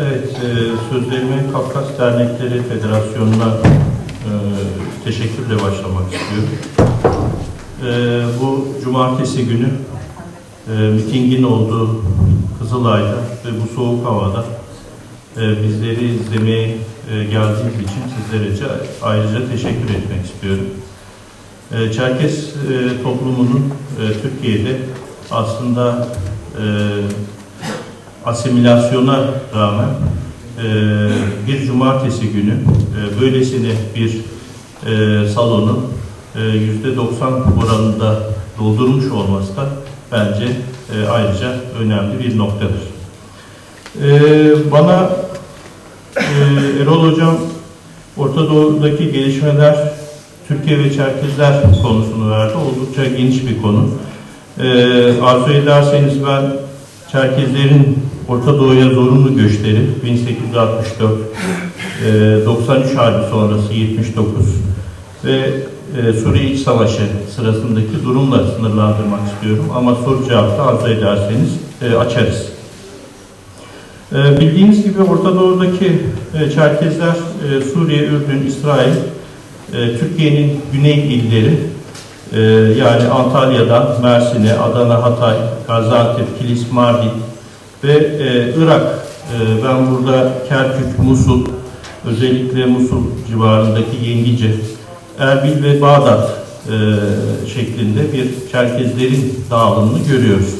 Evet, e, sözlerime Kafkas Dernekleri Federasyonu'na e, teşekkürle başlamak istiyorum. E, bu cumartesi günü e, mitingin olduğu Kızılay'da ve bu soğuk havada e, bizleri izlemeye e, geldiğiniz için sizlere ayrıca teşekkür etmek istiyorum. E, Çerkes e, toplumunun e, Türkiye'de aslında e, asimilasyona rağmen e, bir cumartesi günü e, böylesine bir e, salonu e, yüzde 90 oranında doldurmuş olması da bence e, ayrıca önemli bir noktadır. E, bana e, Erol Hocam Orta Doğu'daki gelişmeler Türkiye ve Çerkezler konusunu verdi. Oldukça geniş bir konu. E, arzu ederseniz ben Çerkezlerin Orta Doğu'ya zorunlu göçleri 1864, e, 93 Harbi sonrası 79 ve e, Suriye İç Savaşı sırasındaki durumla sınırlandırmak istiyorum. Ama soru cevapta arzu ederseniz e, açarız. E, bildiğiniz gibi Orta Doğu'daki Çerkezler Suriye, Ürdün, İsrail, Türkiye'nin güney illeri yani Antalya'dan Mersin'e, Adana, Hatay, Gaziantep, Kilis, Mardin, ve e, Irak, e, ben burada Kerkük, Musul, özellikle Musul civarındaki Yengice, Erbil ve Bağdat e, şeklinde bir Çerkezlerin dağılımını görüyoruz.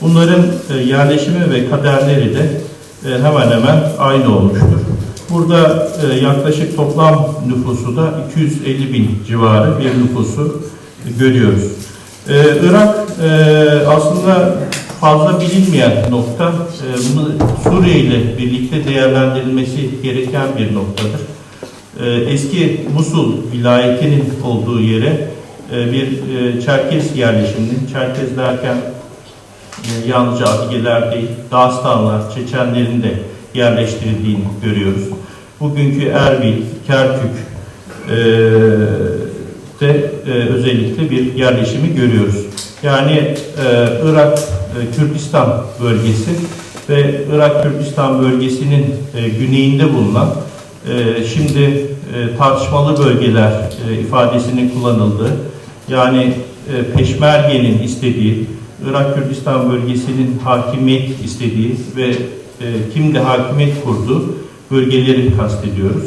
Bunların e, yerleşimi ve kaderleri de e, hemen hemen aynı olmuştur. Burada e, yaklaşık toplam nüfusu da 250 bin civarı bir nüfusu görüyoruz. E, Irak e, aslında fazla bilinmeyen nokta, e, bunu Suriye ile birlikte değerlendirilmesi gereken bir noktadır. E, eski Musul vilayetinin olduğu yere e, bir Çerkez yerleşiminin, Çerkez derken yalnızca Adigeler değil, Dağıstanlar, Çeçenlerin de yerleştirildiğini görüyoruz. Bugünkü Erbil, Kerkük de özellikle bir yerleşimi görüyoruz. Yani Irak e, Kürdistan bölgesi ve Irak Kürdistan bölgesinin e, güneyinde bulunan e, şimdi tartışmalı bölgeler ifadesinin kullanıldığı yani Peşmerge'nin istediği Irak Kürdistan bölgesinin hakimiyet istediği ve kimde hakimiyet kurduğu bölgeleri kastediyoruz.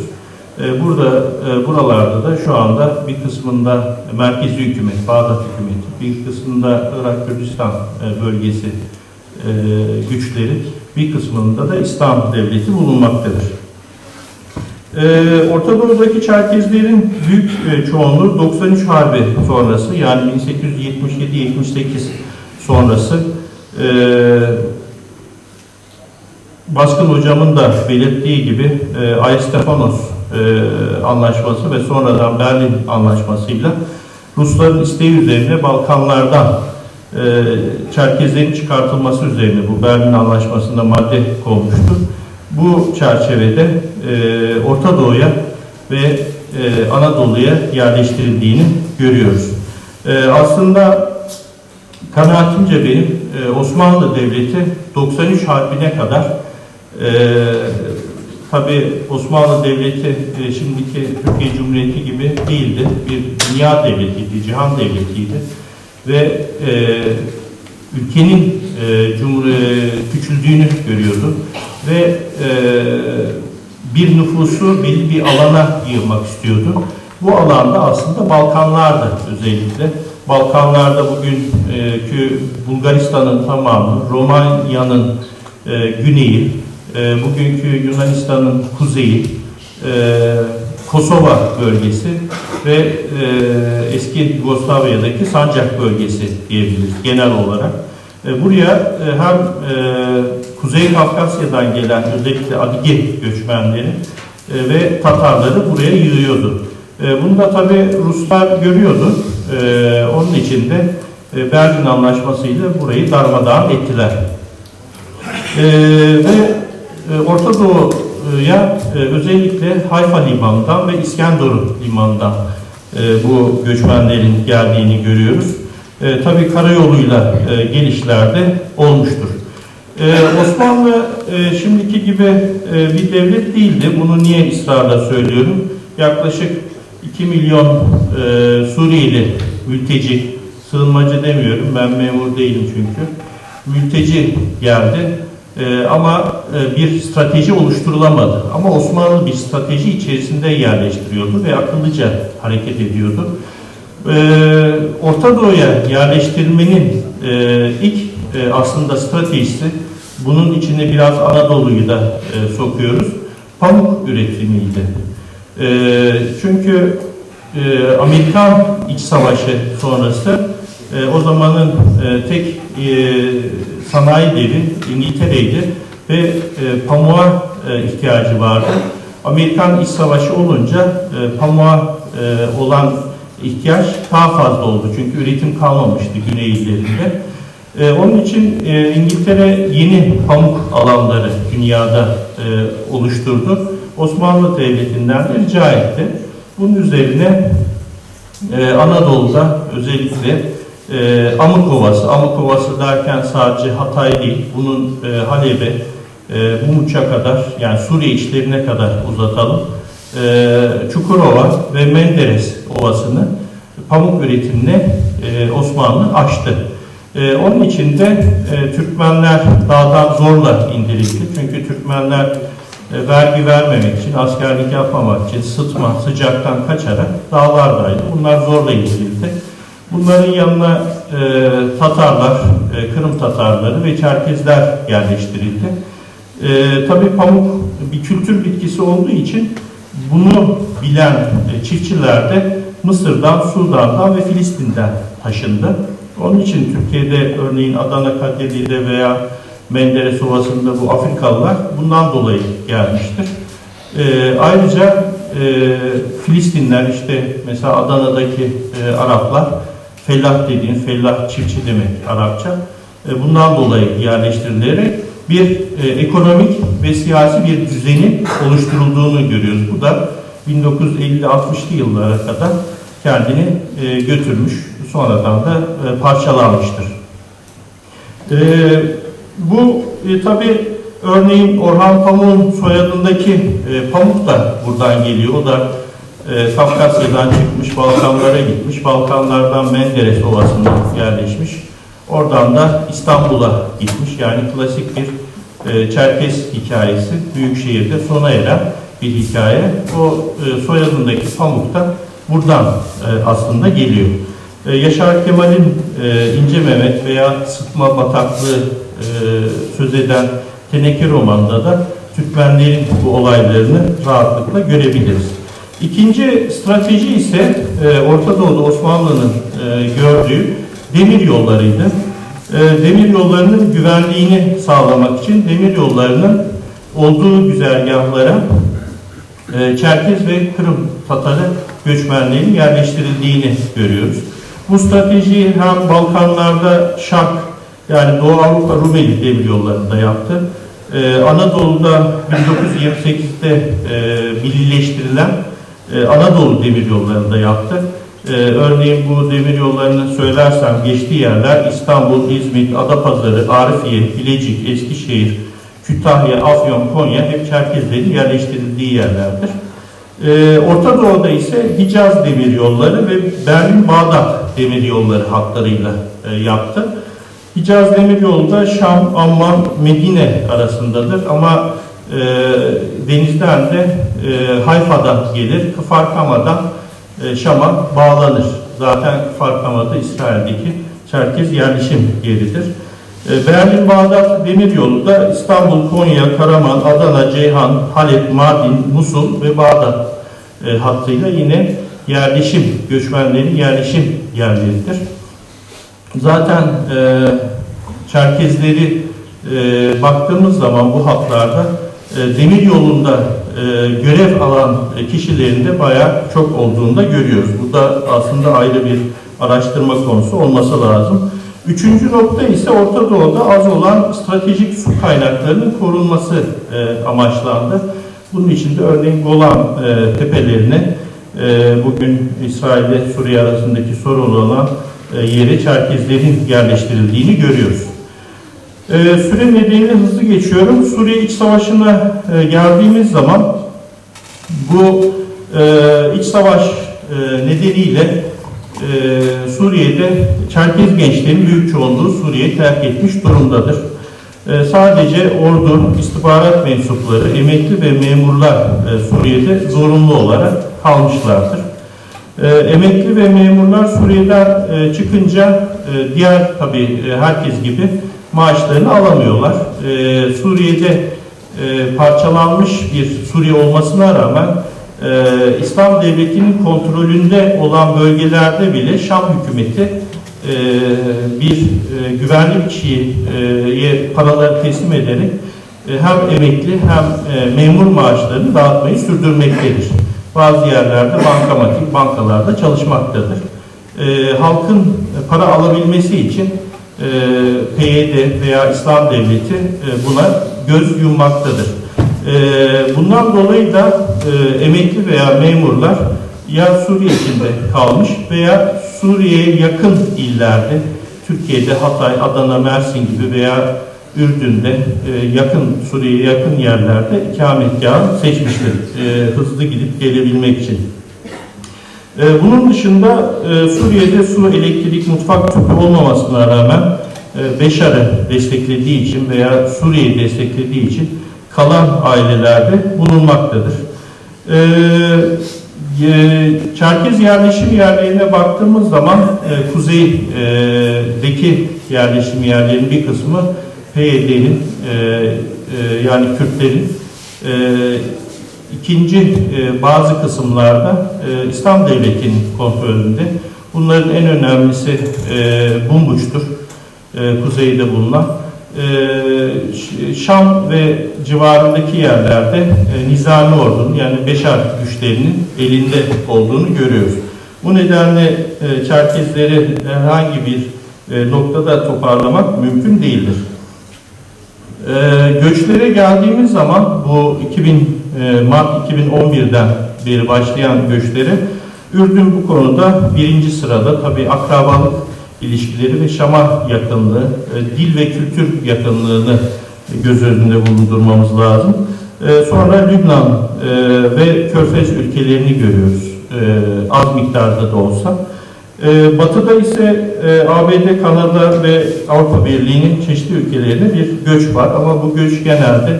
Burada, buralarda da şu anda bir kısmında merkezi hükümet, Bağdat hükümeti, bir kısmında Irak Kürdistan bölgesi güçleri, bir kısmında da İslam devleti bulunmaktadır. Orta Doğu'daki Çerkezlerin büyük çoğunluğu 93 Harbi sonrası yani 1877-78 sonrası Baskın hocamın da belirttiği gibi e, Aystefanos e, anlaşması ve sonradan Berlin anlaşmasıyla Rusların isteği üzerine Balkanlardan e, Çerkezlerin çıkartılması üzerine bu Berlin anlaşmasında madde konmuştu. Bu çerçevede e, Orta Doğu'ya ve e, Anadolu'ya yerleştirildiğini görüyoruz. E, aslında kanaatimce benim e, Osmanlı Devleti 93 Harbi'ne kadar e, Tabi Osmanlı Devleti e, şimdiki Türkiye Cumhuriyeti gibi değildi. Bir dünya devletiydi, cihan devletiydi. Ve e, ülkenin e, cumhur, e, küçüldüğünü görüyordu. Ve e, bir nüfusu belli bir alana yığmak istiyordu. Bu alanda aslında Balkanlar'da özellikle. Balkanlar'da bugünkü Bulgaristan'ın tamamı, Romanya'nın e, güneyi, e, bugünkü Yunanistan'ın kuzeyi, e, Kosova bölgesi ve e, eski Yugoslavya'daki Sancak bölgesi diyebiliriz genel olarak. E, buraya hem Kuzey Kafkasya'dan gelen özellikle Adige göçmenleri ve Tatarları buraya yığıyordu. Bunu da tabi Ruslar görüyordu. Onun için de Berlin Anlaşması ile burayı darmadağın ettiler. Ve Orta Doğu'ya e, özellikle Hayfa Limanı'ndan ve İskenderun Limanı'ndan e, bu göçmenlerin geldiğini görüyoruz. Tabii karayoluyla gelişlerde olmuştur. Osmanlı şimdiki gibi e, bir devlet değildi. Bunu niye ısrarla söylüyorum? Yaklaşık 2 milyon e, Suriyeli mülteci, sığınmacı demiyorum ben memur değilim çünkü. Mülteci geldi E, ama e, bir strateji oluşturulamadı. Ama Osmanlı bir strateji içerisinde yerleştiriyordu ve akıllıca hareket ediyordu. E, Orta Doğu'ya yerleştirmenin e, ilk e, aslında stratejisi bunun içine biraz Anadolu'yu da sokuyoruz. Pamuk üretimiydi. E, çünkü e, Amerikan İç Savaşı sonrası e, o zamanın e, tek e, sanayi devi İngiltere'ydi ve e, pamuğa e, ihtiyacı vardı. Amerikan İç Savaşı olunca e, pamuğa e, olan ihtiyaç daha fazla oldu. Çünkü üretim kalmamıştı güney illerinde. E, onun için e, İngiltere yeni pamuk alanları dünyada e, oluşturdu. Osmanlı Devleti'nden de rica etti. Bunun üzerine e, Anadolu'da özellikle e, Amuk Ovası, Amuk Ovası derken sadece Hatay değil, bunun e, Halep'e, e, Mumut'a kadar yani Suriye içlerine kadar uzatalım. E, Çukurova ve Menderes Ovası'nı pamuk üretimine e, Osmanlı açtı. E, onun için de e, Türkmenler dağdan zorla indirildi. Çünkü Türkmenler e, vergi vermemek için, askerlik yapmamak için sıtma, sıcaktan kaçarak dağlardaydı. Bunlar zorla indirildi. Bunların yanına e, Tatarlar, e, Kırım Tatarları ve Çerkezler yerleştirildi. E, tabii pamuk bir kültür bitkisi olduğu için bunu bilen e, çiftçiler de Mısır'dan, Sudan'dan ve Filistin'den taşındı. Onun için Türkiye'de örneğin Adana Kadirli'de veya Menderes Ovası'nda bu Afrikalılar bundan dolayı gelmiştir. E, ayrıca e, Filistinler işte mesela Adana'daki e, Araplar fellah dediğin fellah çiftçi demek Arapça. E, bundan dolayı yerleştirilerek bir e, ekonomik ve siyasi bir düzenin oluşturulduğunu görüyoruz. Bu da 1950-60'lı yıllara kadar kendini e, götürmüş, sonradan da e, parçalanmıştır. E, bu e, tabi örneğin Orhan Pamuk'un soyadındaki e, Pamuk da buradan geliyor. O da e, Kafkasya'dan çıkmış, Balkanlara gitmiş. Balkanlardan Menderes Ovası'na yerleşmiş. Oradan da İstanbul'a gitmiş. Yani klasik bir e, Çerkes hikayesi. Büyükşehir'de sona eren bir hikaye. O e, soyadındaki Pamuk da buradan e, aslında geliyor. E, Yaşar Kemal'in e, İnce Mehmet veya Sıtma Bataklığı e, söz eden Teneke romanında da Türkmenlerin bu olaylarını rahatlıkla görebiliriz. İkinci strateji ise e, Orta Doğu'da Osmanlı'nın e, gördüğü demir yollarıydı. E, demir yollarının güvenliğini sağlamak için demir yollarının olduğu güzergahlara e, Çerkez ve Kırım Tatarı göçmenlerin yerleştirildiğini görüyoruz. Bu stratejiyi hem Balkanlarda Şark yani Doğu Avrupa Rumeli demir yollarında yaptı. Ee, Anadolu'da 1928'de e, millileştirilen e, Anadolu demir yollarında yaptı. E, örneğin bu demir yollarını söylersem geçtiği yerler İstanbul, İzmit, Adapazarı, Arifiye, Bilecik, Eskişehir, Kütahya, Afyon, Konya hep Çerkezlerin yerleştirildiği yerlerdir. E, Orta Doğu'da ise Hicaz demir yolları ve Berlin-Bağdat demir yolları hatlarıyla e, yaptı. Hicaz demir yolu da Şam, Amman, Medine arasındadır ama e, denizden de e, Hayfa'dan gelir, Kıfarkama'dan e, Şam'a bağlanır. Zaten Kıfarkama'da İsrail'deki Çerkez yerleşim yeridir. E, Berlin-Bağdat demiryolu da İstanbul, Konya, Karaman, Adana, Ceyhan, Halep, Mardin, Musul ve Bağdat e, hattıyla yine yerleşim, göçmenlerin yerleşim yerleridir. Zaten e, Çerkezleri e, baktığımız zaman bu hatlarda e, demir yolunda e, görev alan kişilerin de bayağı çok olduğunu da görüyoruz. Bu da aslında ayrı bir araştırma konusu olması lazım. Üçüncü nokta ise Orta Doğu'da az olan stratejik su kaynaklarının korunması e, amaçlandı. Bunun için de örneğin Golan e, tepelerine e, bugün İsrail ile Suriye arasındaki sorun olan e, yere Çerkezlerin yerleştirildiğini görüyoruz. Ee, süre nedeniyle hızlı geçiyorum. Suriye İç Savaşı'na e, geldiğimiz zaman bu e, iç savaş e, nedeniyle e, Suriye'de Çerkez gençlerin büyük çoğunluğu Suriye'yi terk etmiş durumdadır. E, sadece ordu, istihbarat mensupları, emekli ve memurlar e, Suriye'de zorunlu olarak kalmışlardır. E, emekli ve memurlar Suriye'den e, çıkınca e, diğer tabii e, herkes gibi maaşlarını alamıyorlar. E, Suriye'de e, parçalanmış bir Suriye olmasına rağmen e, İslam Devleti'nin kontrolünde olan bölgelerde bile Şam hükümeti e, bir e, güvenli kişiye paraları teslim ederek e, hem emekli hem e, memur maaşlarını dağıtmayı sürdürmektedir. Bazı yerlerde bankamatik bankalarda çalışmaktadır. E, halkın para alabilmesi için e, PYD veya İslam Devleti e, buna göz yummaktadır. E, bundan dolayı da e, emekli veya memurlar ya Suriye içinde kalmış veya Suriye'ye yakın illerde Türkiye'de Hatay, Adana, Mersin gibi veya Ürdün'de e, yakın Suriye'ye yakın yerlerde ikametgahı seçmiştir. Hızlı gidip gelebilmek için. E, bunun dışında e, Suriye'de su, elektrik, mutfak tüpü olmamasına rağmen e, Beşar'ı desteklediği için veya Suriye'yi desteklediği için kalan ailelerde bulunmaktadır. E, e, Çerkez yerleşim yerlerine baktığımız zaman e, kuzeydeki yerleşim yerlerinin bir kısmı PYD'nin yani Kürtlerin ikinci e, bazı kısımlarda e, İslam Devleti'nin kontrolünde. Bunların en önemlisi e, Bumbuç'tur. E, kuzeyde bulunan. E, Şam ve civarındaki yerlerde e, Nizami ordunun yani Beşar güçlerinin elinde olduğunu görüyoruz. Bu nedenle e, Çerkezleri herhangi bir e, noktada toparlamak mümkün değildir. E, göçlere geldiğimiz zaman bu 2000 e, Mart 2011'den beri başlayan göçleri Ürdün bu konuda birinci sırada tabi akrabalık ilişkileri ve Şam'a yakınlığı, e, dil ve kültür yakınlığını göz önünde bulundurmamız lazım. E, sonra Lübnan e, ve Körfez ülkelerini görüyoruz e, az miktarda da olsa. Batı'da ise ABD, Kanada ve Avrupa Birliği'nin çeşitli ülkelerine bir göç var ama bu göç genelde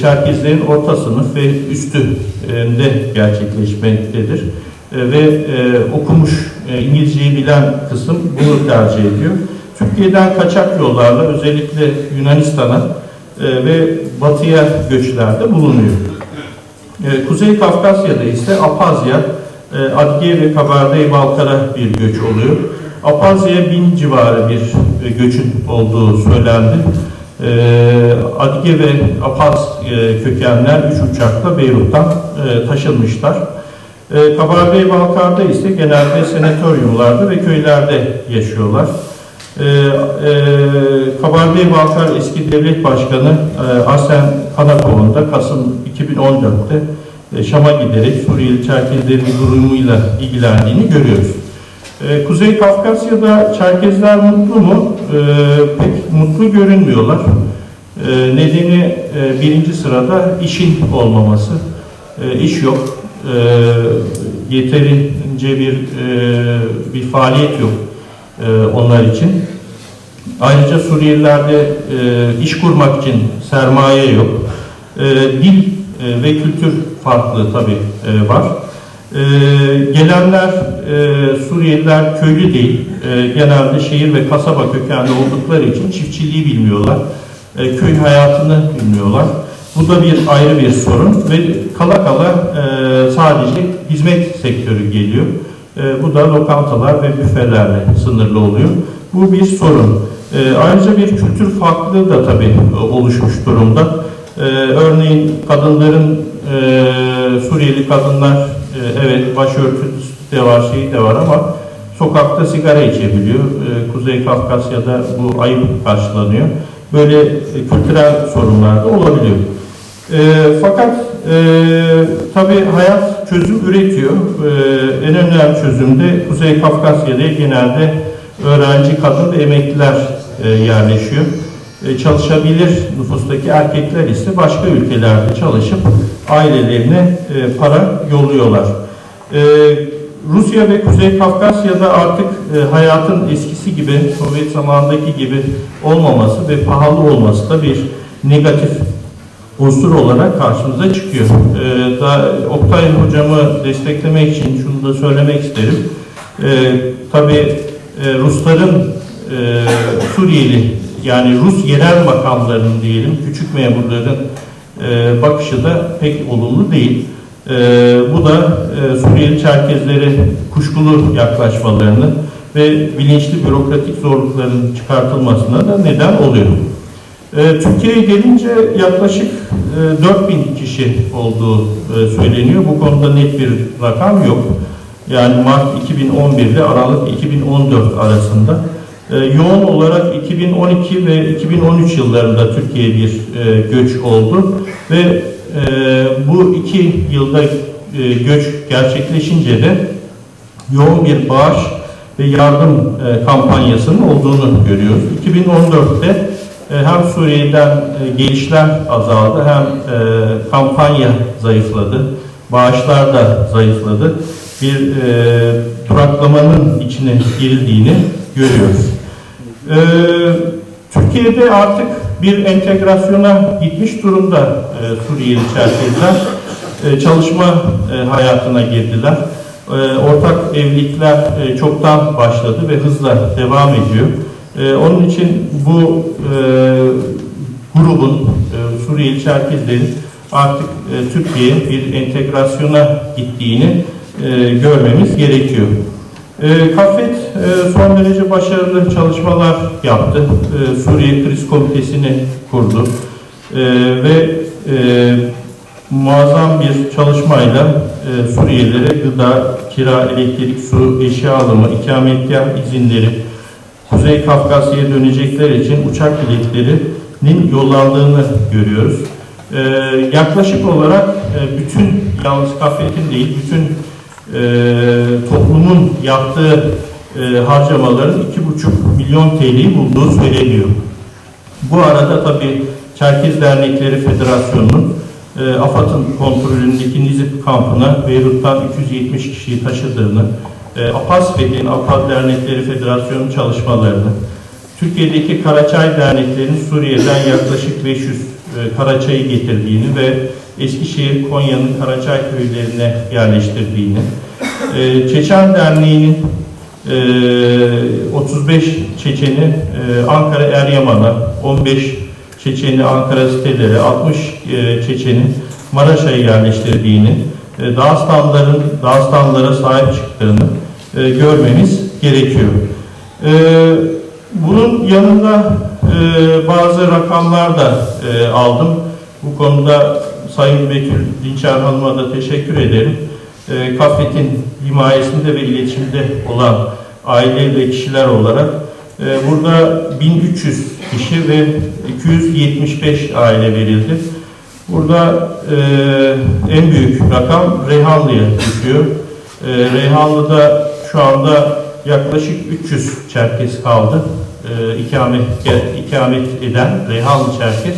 Çerkezlerin orta sınıf ve üstünde gerçekleşmektedir. E, ve e, okumuş, e, İngilizceyi bilen kısım bunu tercih ediyor. Türkiye'den kaçak yollarla özellikle Yunanistan'a ve batıya göçlerde bulunuyor. Kuzey Kafkasya'da ise Apazya, e, Adge ve Kabardey-Balkar'a bir göç oluyor. Apazya'ya bin civarı bir göçün olduğu söylendi. E, Adge ve Apaz e, kökenler üç uçakla Beyrut'tan e, taşınmışlar. E, Kabardey-Balkar'da ise genelde senatoryumlarda ve köylerde yaşıyorlar. E, e, Kabardey-Balkar eski devlet başkanı e, Arsen Kanakov'un da Kasım 2014'te e, Şam'a giderek Suriyeli Çerkezlerin durumuyla ilgilendiğini görüyoruz. E, Kuzey Kafkasya'da Çerkezler mutlu mu? E, pek mutlu görünmüyorlar. E, nedeni e, birinci sırada işin olmaması. E, iş yok. E, yeterince bir e, bir faaliyet yok e, onlar için. Ayrıca Suriyelilerde e, iş kurmak için sermaye yok. E, dil e, ve kültür farklılığı tabii e, var. E, gelenler e, Suriyeliler köylü değil, e, genelde şehir ve kasaba kökenli oldukları için çiftçiliği bilmiyorlar, e, köy hayatını bilmiyorlar. Bu da bir ayrı bir sorun ve kala kala e, sadece hizmet sektörü geliyor. E, bu da lokantalar ve büfelerle sınırlı oluyor. Bu bir sorun. E, ayrıca bir kültür farklılığı da tabii e, oluşmuş durumda. E, örneğin kadınların, e, Suriyeli kadınlar e, evet başörtüsü de var, şey de var ama sokakta sigara içebiliyor. E, Kuzey Kafkasya'da bu ayıp karşılanıyor. Böyle e, kültürel sorunlar da olabiliyor. E, fakat e, tabii hayat çözüm üretiyor. E, en önemli çözüm de Kuzey Kafkasya'da genelde öğrenci kadın ve emekliler e, yerleşiyor. E, çalışabilir nüfustaki erkekler ise başka ülkelerde çalışıp ailelerine e, para yolluyorlar. E, Rusya ve Kuzey Kafkasya'da artık hayatın eskisi gibi, Sovyet zamanındaki gibi olmaması ve pahalı olması da bir negatif unsur olarak karşımıza çıkıyor. E, da, Oktay hocamı desteklemek için şunu da söylemek isterim. Tabii Rusların Suriyeli yani Rus yerel makamlarının diyelim küçük memurların e, bakışı da pek olumlu değil. E, bu da e, Suriyeli Çerkezlere kuşkulu yaklaşmalarını ve bilinçli bürokratik zorlukların çıkartılmasına da neden oluyor. E, Türkiye'ye gelince yaklaşık e, 4000 kişi olduğu e, söyleniyor. Bu konuda net bir rakam yok. Yani Mart 2011 ile Aralık 2014 arasında. E, yoğun olarak 2012 ve 2013 yıllarında Türkiye'ye bir e, göç oldu ve e, bu iki yılda e, göç gerçekleşince de yoğun bir bağış ve yardım kampanyasının olduğunu görüyoruz. 2014'te e, hem Suriye'den gelişler azaldı hem kampanya zayıfladı, bağışlar da zayıfladı. Bir e, duraklamanın içine girildiğini görüyoruz. E, Türkiye'de artık bir entegrasyona gitmiş durumda e, Suriyeli Çerkezler. E, çalışma e, hayatına girdiler. E, ortak evlilikler e, çoktan başladı ve hızla devam ediyor. E, onun için bu e, grubun, e, Suriyeli Çerkezlerin artık e, Türkiye'ye bir entegrasyona gittiğini e, görmemiz gerekiyor. E, Kafet e, son derece başarılı çalışmalar yaptı. E, Suriye Kriz Komitesi'ni kurdu. E, ve e, muazzam bir çalışmayla e, Suriyelilere gıda, kira, elektrik, su, eşya alımı, ikametgah izinleri, Kuzey Kafkasya'ya dönecekler için uçak biletlerinin yollandığını görüyoruz. E, yaklaşık olarak e, bütün, yalnız Kafet'in değil, bütün e, toplumun yaptığı e, harcamaların 2,5 milyon TL'yi bulduğu söyleniyor. Bu arada tabii Çerkez Dernekleri Federasyonu'nun e, AFAD'ın kontrolündeki Nizip kampına Beyrut'tan 270 kişiyi taşıdığını, e, APASFED'in, APAD Dernekleri Federasyonu çalışmalarını, Türkiye'deki Karaçay derneklerinin Suriye'den yaklaşık 500 e, Karaçay'ı getirdiğini ve Eskişehir, Konya'nın Karaçay köylerine yerleştirdiğini, e, Çeçen Derneği'nin e, 35 Çeçeni e, Ankara Eryaman'a, 15 Çeçeni Ankara siteleri, 60 e, Çeçeni Maraş'a yerleştirdiğini, e, Dağıstanların Dağıstanlara sahip çıktığını e, görmemiz gerekiyor. E, bunun yanında e, bazı rakamlar da e, aldım. Bu konuda Sayın Betül Dinçer Hanım'a da teşekkür ederim. E, Kafet'in himayesinde ve iletişimde olan aile ve kişiler olarak e, burada 1300 kişi ve 275 aile verildi. Burada e, en büyük rakam Reyhanlı'ya düşüyor. E, Reyhanlı'da şu anda yaklaşık 300 Çerkes kaldı. E, ikamet, ikamet eden Reyhanlı Çerkes.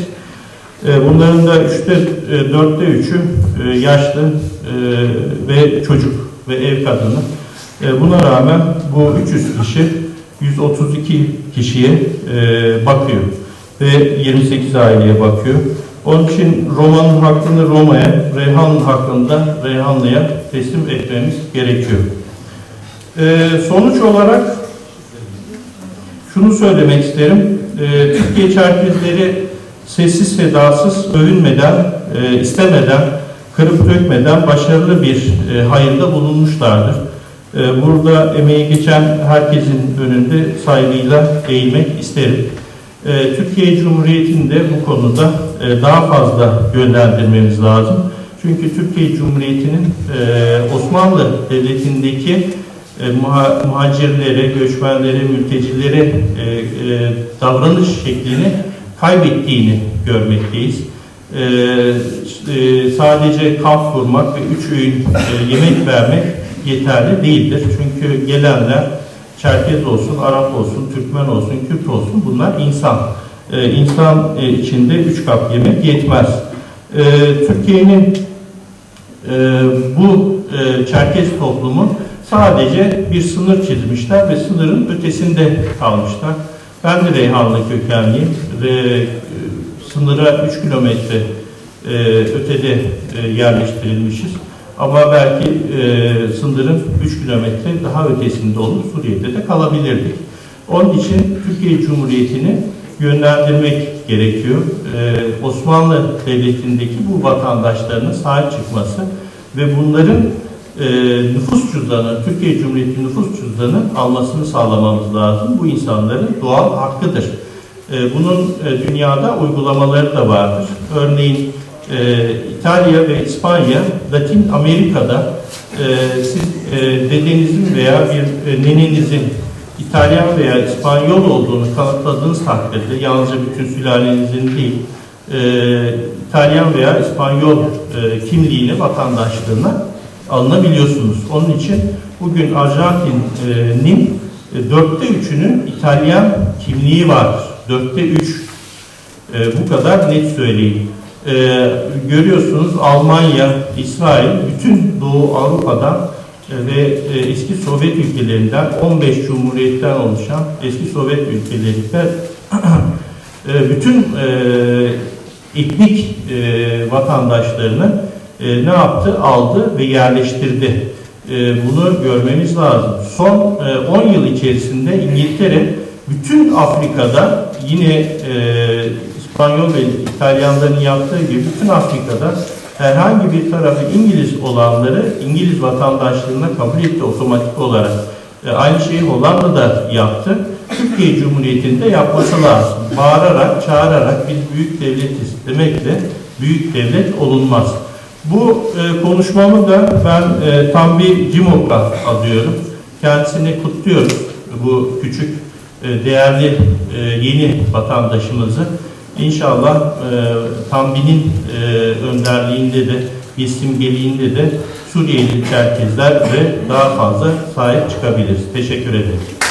E, bunların da üçte, e, dörtte üçü e, yaşlı ve çocuk ve ev kadını. Buna rağmen bu 300 kişi 132 kişiye bakıyor ve 28 aileye bakıyor. Onun için Roma'nın hakkını Roma'ya, Reyhan'ın hakkını da Reyhanlı'ya teslim etmemiz gerekiyor. Sonuç olarak şunu söylemek isterim. Türkiye Çerkezleri sessiz sedasız, övünmeden, e, istemeden, kırıp dökmeden başarılı bir e, hayırda bulunmuşlardır. E, burada emeği geçen herkesin önünde saygıyla eğilmek isterim. E, Türkiye Cumhuriyeti'nde bu konuda e, daha fazla yönlendirmemiz lazım. Çünkü Türkiye Cumhuriyeti'nin e, Osmanlı Devleti'ndeki e, muha, muhacirlere, göçmenlere, mültecilere e, e, davranış şeklini kaybettiğini görmekteyiz. Ee, e, sadece kamp kurmak ve üç öğün e, yemek vermek yeterli değildir. Çünkü gelenler Çerkez olsun, Arap olsun, Türkmen olsun, Kürt olsun bunlar insan. e, insan e, içinde 3 kap yemek yetmez. E, Türkiye'nin e, bu e, Çerkez toplumu sadece bir sınır çizmişler ve sınırın ötesinde kalmışlar. Ben de Reyhanlı kökenliyim ve e, sınıra 3 kilometre e, ötede e, yerleştirilmişiz. Ama belki sınırın 3 kilometre daha ötesinde olup Suriye'de de kalabilirdik. Onun için Türkiye Cumhuriyeti'ni yönlendirmek gerekiyor. Osmanlı Devleti'ndeki bu vatandaşlarının sahip çıkması ve bunların e, nüfus cüzdanı, Türkiye Cumhuriyeti nüfus cüzdanı almasını sağlamamız lazım. Bu insanların doğal hakkıdır. E, bunun e, dünyada uygulamaları da vardır. Örneğin e, İtalya ve İspanya, Latin Amerika'da e, siz e, dedenizin veya bir e, nenenizin İtalyan veya İspanyol olduğunu kanıtladığınız takdirde yalnızca bütün sülalenizin değil, e, İtalyan veya İspanyol e, kimliğine, vatandaşlığına alınabiliyorsunuz. Onun için bugün Arjantin'in e, dörtte üçünün İtalyan kimliği vardır. Dörtte üç. E, bu kadar net söyleyeyim. E, görüyorsunuz Almanya, İsrail, bütün Doğu Avrupa'dan ve eski Sovyet ülkelerinden 15 cumhuriyetten oluşan eski Sovyet ülkelerinden e, bütün etnik vatandaşlarını e, ne yaptı? Aldı ve yerleştirdi. E, bunu görmemiz lazım. Son e, 10 yıl içerisinde İngiltere bütün Afrika'da yine e, İspanyol ve İtalyanların yaptığı gibi bütün Afrika'da herhangi bir tarafı İngiliz olanları İngiliz vatandaşlığına kabul etti otomatik olarak. E, aynı şeyi Hollanda'da yaptı. Türkiye Cumhuriyeti'nde yapması lazım. Bağırarak, çağırarak biz büyük devletiz demekle büyük devlet olunmaz. Bu e, konuşmamı da ben e, tam bir Cimok'a adıyorum. Kendisini kutluyoruz. Bu küçük, e, değerli e, yeni vatandaşımızı. İnşallah e, Tambi'nin e, önderliğinde de, bir simgeliğinde de Suriyeli Çerkezler ve daha fazla sahip çıkabiliriz. Teşekkür ederim.